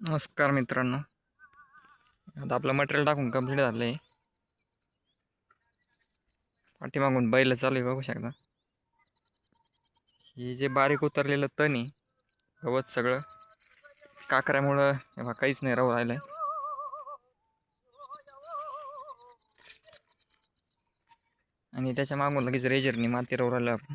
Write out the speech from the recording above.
नमस्कार मित्रांनो. आता आपलं मटेरियल टाकून कंप्लीट झालं आहे पाठीमागून बैल चालू आहे बघू शकता. हे जे बारीक उतरलेलं तण आहे गवत सगळं काकऱ्यामुळं हे बघा काहीच नाही राहू राहिलं आणि त्याच्या मागून लगेच रेजरनी माती राहू राहिलं आपण.